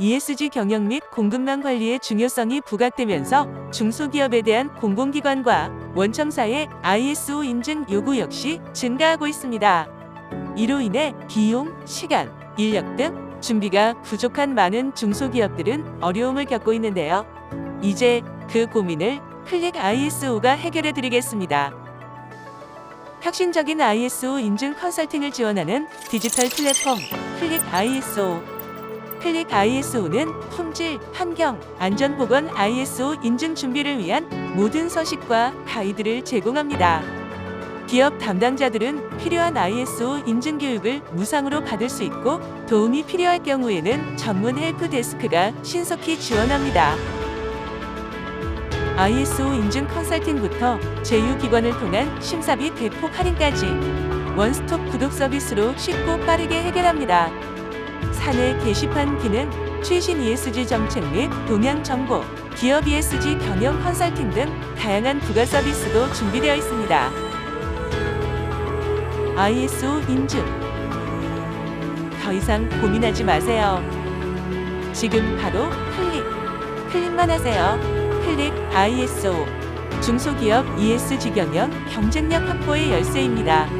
ESG 경영 및 공급망 관리의 중요성이 부각되면서 중소기업에 대한 공공기관과 원청사의 ISO 인증 요구 역시 증가하고 있습니다. 이로 인해 비용, 시간, 인력 등 준비가 부족한 많은 중소기업들은 어려움을 겪고 있는데요. 이제 그 고민을 클릭 ISO가 해결해 드리겠습니다. 혁신적인 ISO 인증 컨설팅을 지원하는 디지털 플랫폼 클릭 ISO. 클릭 ISO는 품질, 환경, 안전보건 ISO 인증 준비를 위한 모든 서식과 가이드를 제공합니다. 기업 담당자들은 필요한 ISO 인증 교육을 무상으로 받을 수 있고 도움이 필요할 경우에는 전문 헬프 데스크가 신속히 지원합니다. ISO 인증 컨설팅부터 제휴기관을 통한 심사비 대폭 할인까지 원스톱 구독 서비스로 쉽고 빠르게 해결합니다. 사내 게시판 기능, 최신 ESG 정책 및 동향 정보, 기업 ESG 경영 컨설팅 등 다양한 부가 서비스도 준비되어 있습니다. ISO 인증 더 이상 고민하지 마세요. 지금 바로 클릭, 클릭만 하세요. 클릭 ISO 중소기업 ESG 경영 경쟁력 확보의 열쇠입니다.